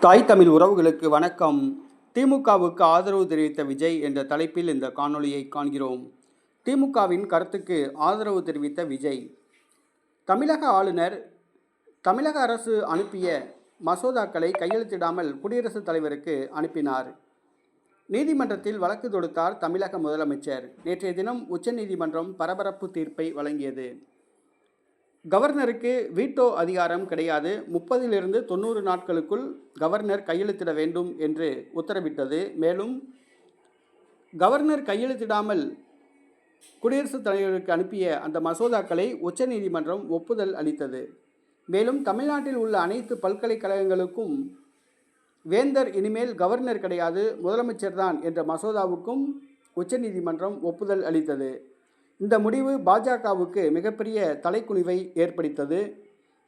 தாய் தமிழ் உறவுகளுக்கு வணக்கம். திமுகவுக்கு ஆதரவு தெரிவித்த விஜய் என்ற தலைப்பில் இந்த காணொளியை காண்கிறோம். திமுகவின் கருத்துக்கு ஆதரவு தெரிவித்த விஜய். தமிழக ஆளுநர் தமிழக அரசு அனுப்பிய மசோதாக்களை கையெழுத்திடாமல் குடியரசுத் தலைவருக்கு அனுப்பினார். நீதிமன்றத்தில் வழக்கு தொடுத்தார் தமிழக முதலமைச்சர். நேற்றைய தினம் உச்சநீதிமன்றம் பரபரப்பு தீர்ப்பை வழங்கியது. கவர்னருக்கு வீட்டோ அதிகாரம் கிடையாது. முப்பதிலிருந்து தொண்ணூறு நாட்களுக்குள் கவர்னர் கையெழுத்திட வேண்டும் என்று உத்தரவிட்டது. மேலும் கவர்னர் கையெழுத்திடாமல் குடியரசுத் தலைவருக்கு அனுப்பிய அந்த மசோதாக்களை உச்சநீதிமன்றம் ஒப்புதல் அளித்தது. மேலும் தமிழ்நாட்டில் உள்ள அனைத்து பல்கலைக்கழகங்களுக்கும் வேந்தர் இனிமேல் கவர்னர் கிடையாது முதலமைச்சர் தான் என்ற மசோதாவுக்கும் உச்சநீதிமன்றம் ஒப்புதல் அளித்தது. இந்த முடிவு பாஜகவுக்கு மிகப்பெரிய தலைக்குனிவை ஏற்படுத்தது.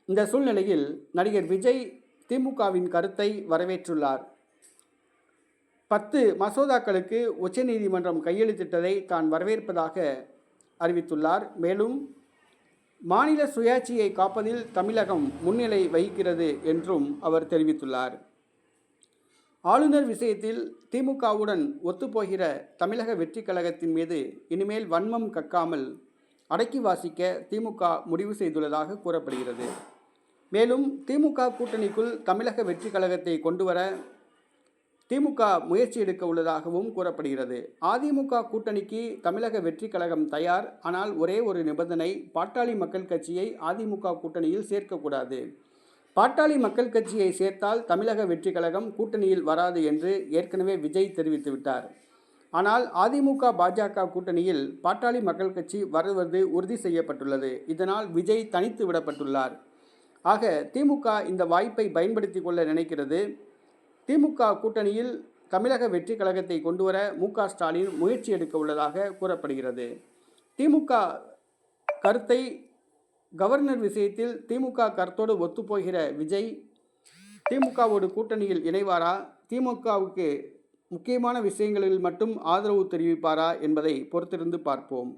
இந்த சூழ்நிலையில் நடிகர் விஜய் திமுகவின் கருத்தை வரவேற்றுள்ளார். பத்து மசோதாக்களுக்கு உச்சநீதிமன்றம் கையெழுத்திட்டதை தான் வரவேற்பதாக அறிவித்துள்ளார். மேலும் மாநில சுயாட்சியை காப்பதில் தமிழகம் முன்னிலை வகிக்கிறது என்றும் அவர் தெரிவித்துள்ளார். ஆளுநர் விஷயத்தில் திமுகவுடன் ஒத்துப்போகிற தமிழக வெற்றி கழகத்தின் மீது இனிமேல் வன்மம் கக்காமல் அடக்கி வாசிக்க திமுக முடிவு செய்துள்ளதாக கூறப்படுகிறது. மேலும் திமுக கூட்டணிக்குள் தமிழக வெற்றி கழகத்தை கொண்டுவர திமுக முயற்சி எடுக்க உள்ளதாகவும் கூறப்படுகிறது. அதிமுக கூட்டணிக்கு தமிழக வெற்றி கழகம் தயார் ஆனால் ஒரே ஒரு நிபந்தனை பாட்டாளி மக்கள் கட்சியை அதிமுக கூட்டணியில் சேர்க்கக்கூடாது பாட்டாளி மக்கள் கட்சியை சேர்த்தால் தமிழக வெற்றி கழகம் கூட்டணியில் வராது என்று ஏற்கனவே விஜய் தெரிவித்துவிட்டார் ஆனால் அதிமுக பாஜக கூட்டணியில் பாட்டாளி மக்கள் கட்சி வருவது உறுதி செய்யப்பட்டுள்ளது. இதனால் விஜய் தனித்து விடப்பட்டுள்ளார். ஆக திமுக இந்த வாய்ப்பை பயன்படுத்தி கொள்ள நினைக்கிறது. திமுக கூட்டணியில் தமிழக வெற்றி கழகத்தை கொண்டுவர மு க ஸ்டாலின் முயற்சி எடுக்க உள்ளதாக கூறப்படுகிறது. திமுக கருத்தை கவர்னர் விஷயத்தில் திமுக கருத்தோடு ஒத்துப்போகிற விஜய் திமுகவோடு கூட்டணியில் இணைவாரா? திமுகவுக்கு முக்கியமான விஷயங்களில் மட்டும் ஆதரவு தெரிவிப்பாரா என்பதை பொறுத்திருந்து பார்ப்போம்.